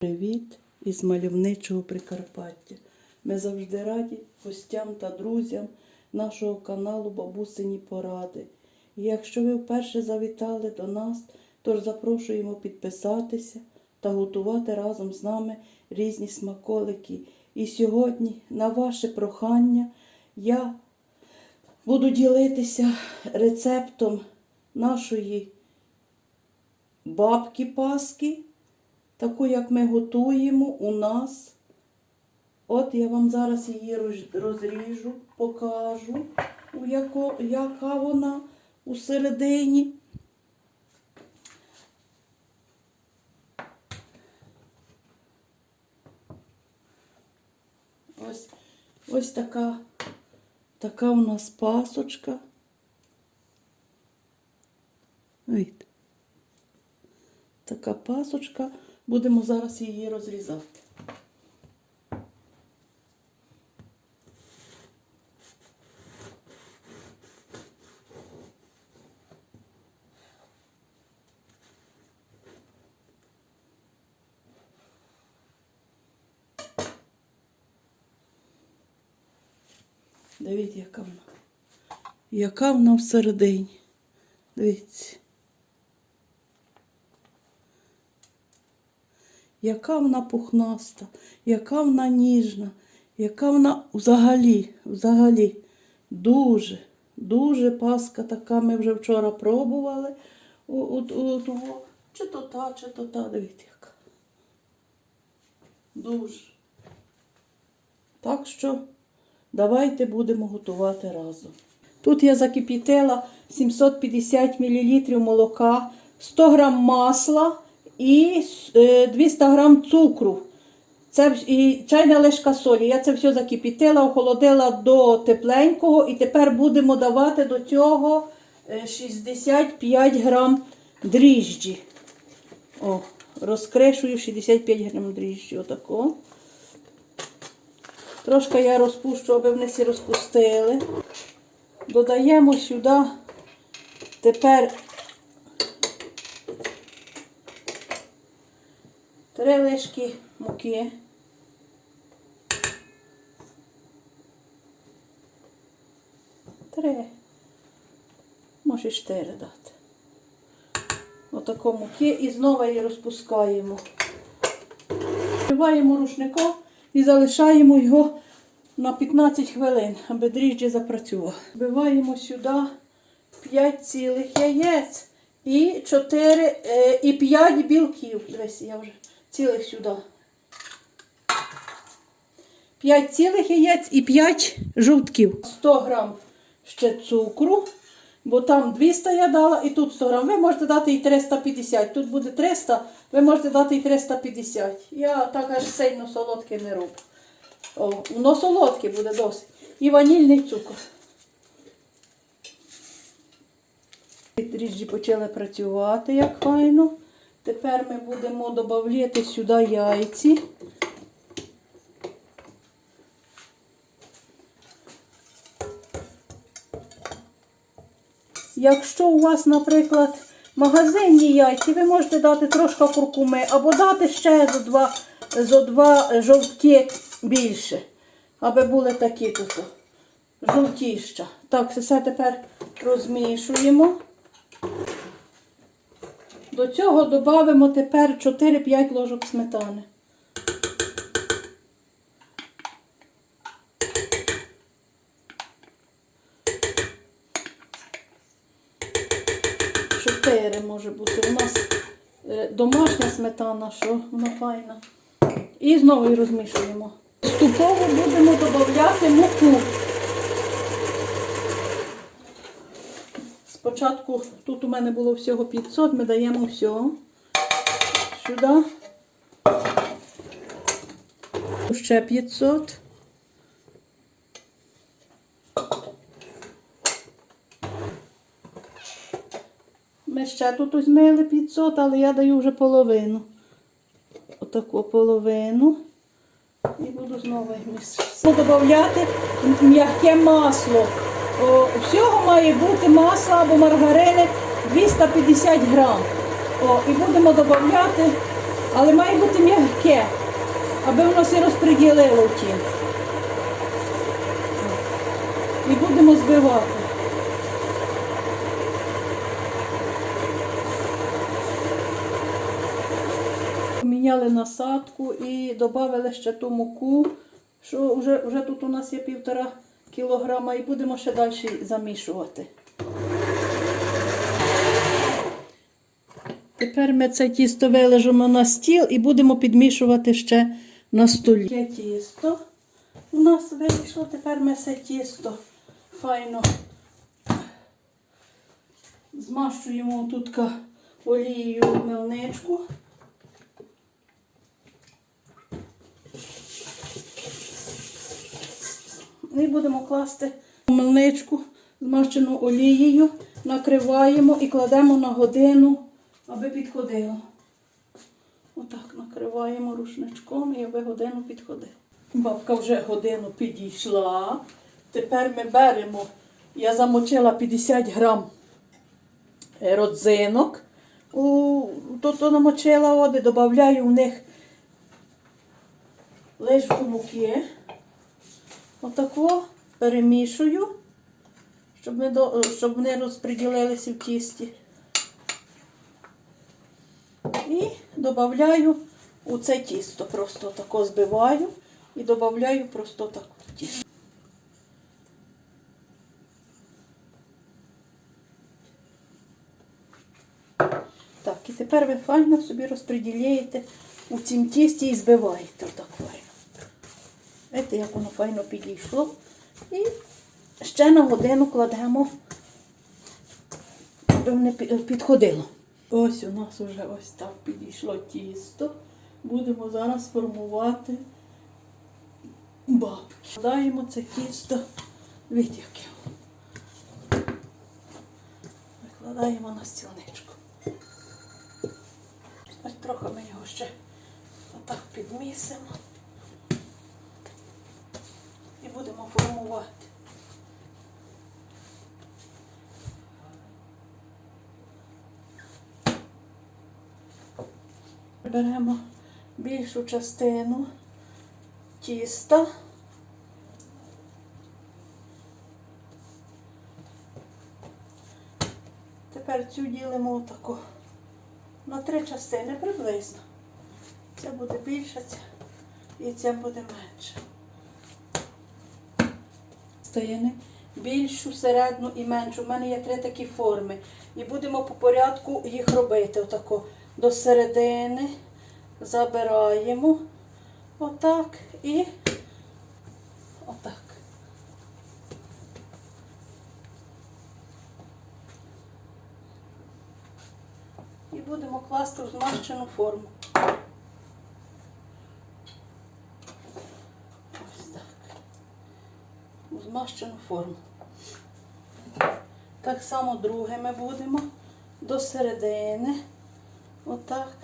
Привіт із мальовничого Прикарпаття. Ми завжди раді гостям та друзям нашого каналу Бабусині Поради. І якщо ви вперше завітали до нас, то запрошуємо підписатися та готувати разом з нами різні смаколики. І сьогодні, на ваше прохання, я буду ділитися рецептом нашої бабки Паски таку, як ми готуємо у нас. От я вам зараз її розріжу, покажу, яка вона у середині. Ось, ось така, така у нас пасочка. Така пасочка. Будемо зараз її розрізати. Дивіться, яка вона. Яка вона всередині. Дивіться. Яка вона пухнаста, яка вона ніжна, яка вона взагалі, взагалі дуже, дуже паска така. Ми вже вчора пробували. У, у, у, того. Чи то та, чи то та, дивіться яка. Дуже. Так що давайте будемо готувати разом. Тут я закипітила 750 мл молока, 100 г масла і е, 200 г цукру. Це і чайна ложка солі. Я це все закипітила, охолодила до тепленького і тепер будемо давати до цього е, 65 грам дріжджі. О, розкрешую 65 грам дріжджі. Отако. Трошки я розпущу, аби вони всі розпустили. Додаємо сюди тепер три лишки муки. Три. Може чотири дати. Отако муки і знову її розпускаємо. Вкриваємо рушником і залишаємо його на 15 хвилин, аби дріжджі запрацював. Вбиваємо сюди 5 цілих яєць і 4 е, і 5 білків. Дивись, я вже цілих сюди. 5 цілих яєць і 5 жовтків. 100 грам ще цукру, бо там 200 я дала і тут 100 грам. Ви можете дати і 350. Тут буде 300, ви можете дати і 350. Я так аж сильно солодке не роблю. Воно солодке буде досить. І ванільний цукор. Дріжджі почали працювати як файно. Тепер ми будемо додавати сюди яйці. Якщо у вас, наприклад, магазинні яйці, ви можете дати трошки куркуми або дати ще зо два, зо два жовтки більше, аби були такі тут жовтіща. Так, все тепер розмішуємо. До цього додамо тепер 4-5 ложок сметани. Чотири може бути. У нас е, домашня сметана, що вона файна. І знову її розмішуємо. Поступово будемо додати муку. Спочатку тут у мене було всього 500, ми даємо все сюди. Ще 500. Ми ще тут змили 500, але я даю вже половину. Отаку половину. І буду знову місити. Додати м'яке масло. О, всього має бути масла або маргарини 250 грам. О, і будемо додати Але має бути м'яке, аби воно все розподілило в тім. І будемо збивати. Поміняли насадку і додали ще ту муку, що вже, вже тут у нас є півтора кілограма, і будемо ще далі замішувати. Тепер ми це тісто вилежимо на стіл і будемо підмішувати ще на столі. Є тісто у нас вийшло, тепер ми це тісто файно змащуємо тут олією в мельничку. І будемо класти мельничку, змащену олією, накриваємо і кладемо на годину, аби підходило. Отак накриваємо рушничком і аби годину підходило. Бабка вже годину підійшла. Тепер ми беремо, я замочила 50 грам е, родзинок. То намочила води, додаю в них лишку муки. Отако перемішую, щоб, ми щоб вони розподілилися в тісті. І додаю у це тісто. Просто тако збиваю і додаю просто так тісто. Так, і тепер ви файно собі розподіляєте у цім тісті і збиваєте отак. Бачите, як воно файно підійшло. І ще на годину кладемо, аби не підходило. Ось у нас вже ось так підійшло тісто. Будемо зараз формувати бабки. Складаємо це тісто витівки. Викладаємо на стілничку. Ось трохи ми його ще отак підмісимо. І будемо формувати. Беремо більшу частину тіста. Тепер цю ділимо отако на три частини приблизно. Це буде більше, і це буде менше. Стини більшу, середню і меншу. У мене є три такі форми. І будемо по порядку їх робити. Отако до середини забираємо. Отак і отак. І будемо класти в змащену форму. Ось так. У змащену форму. Так само друге ми будемо до середини. Отак.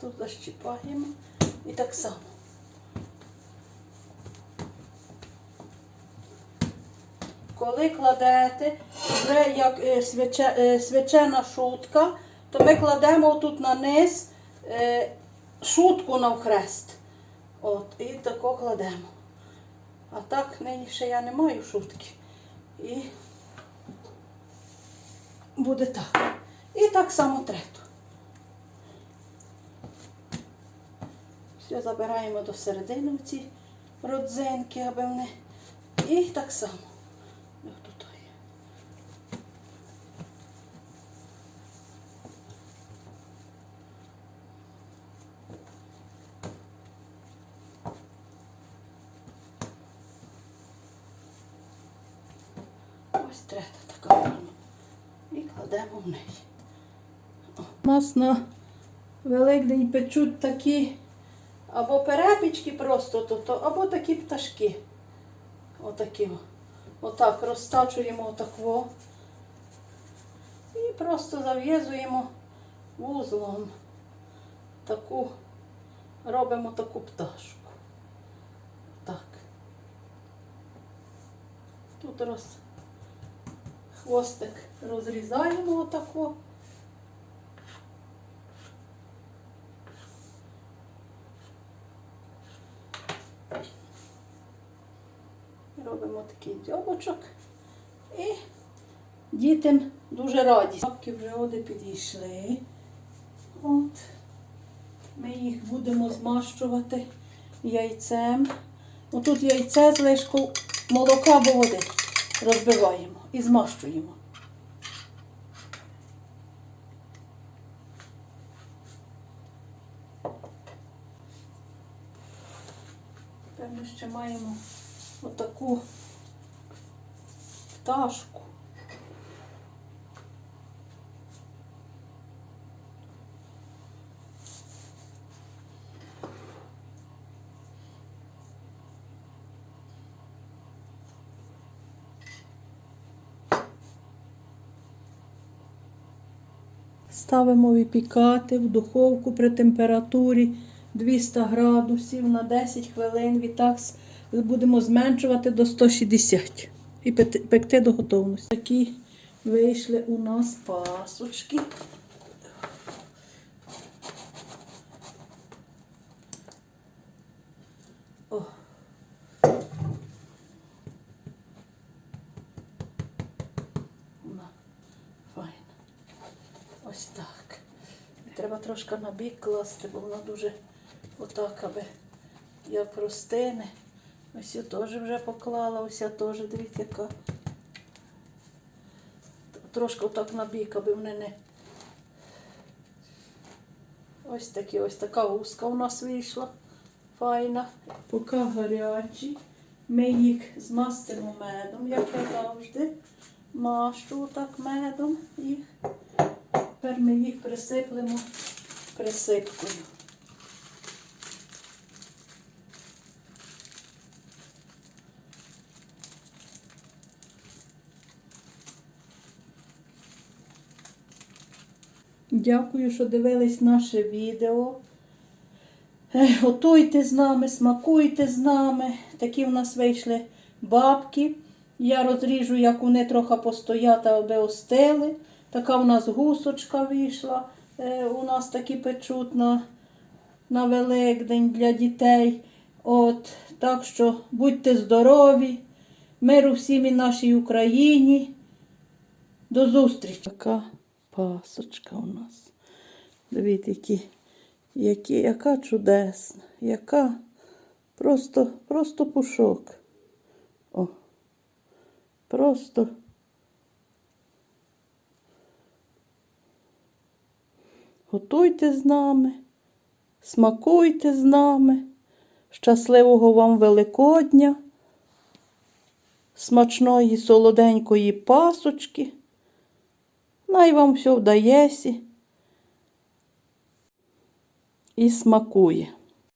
Тут защіпаємо і так само. Коли кладете, вже як е, е, свячена шутка, то ми кладемо тут на низ е, шутку навхрест. От, і тако кладемо. А так нині ще я не маю шутки. І буде так. І так само трету. Все забираємо до середини ці родзинки, аби вони. І так само. Як тут є. Ось така форма. І кладемо в неї. У нас на Великдень печуть такі або перепічки просто, то, то, або такі пташки. Отакі. Отак розтачуємо отакво. І просто зав'язуємо вузлом. Таку, робимо таку пташку. Так. Тут роз, хвостик розрізаємо отако. Робимо такий дзьобочок і дітям дуже раді. Бабки вже оди підійшли. От. Ми їх будемо змащувати яйцем. Отут яйце з лишку молока водить розбиваємо і змащуємо. Тепер ми ще маємо отаку пташку. Ставимо випікати в духовку при температурі 200 градусів на 10 хвилин. Відтак будемо зменшувати до 160 і пекти- до готовності. Такі вийшли у нас пасочки. О. На, файно. Ось так. Треба трошки на бік класти, бо вона дуже отак, аби як простине. Ось цю теж вже поклала, ось ця теж, дивіться, яка. Трошки отак на бік, аби вони не. Ось такі, ось така узка у нас вийшла. Файна. Поки гарячі. Ми їх змастимо медом, як я завжди. Машу так медом їх. Тепер ми їх присиплемо присипкою. Дякую, що дивились наше відео. Готуйте з нами, смакуйте з нами. Такі в нас вийшли бабки. Я розріжу, як вони трохи постоять, аби остили. Така в нас гусочка вийшла. Е, У нас такі печуть на, на Великдень для дітей. От, так що будьте здорові, миру всім і нашій Україні. До зустрічі. Така пасочка у нас. Дивіться, які, які, яка чудесна, яка просто, просто пушок. О, просто. Готуйте з нами, смакуйте з нами. Щасливого вам Великодня, смачної солоденької пасочки. Най вам все вдається і смакує.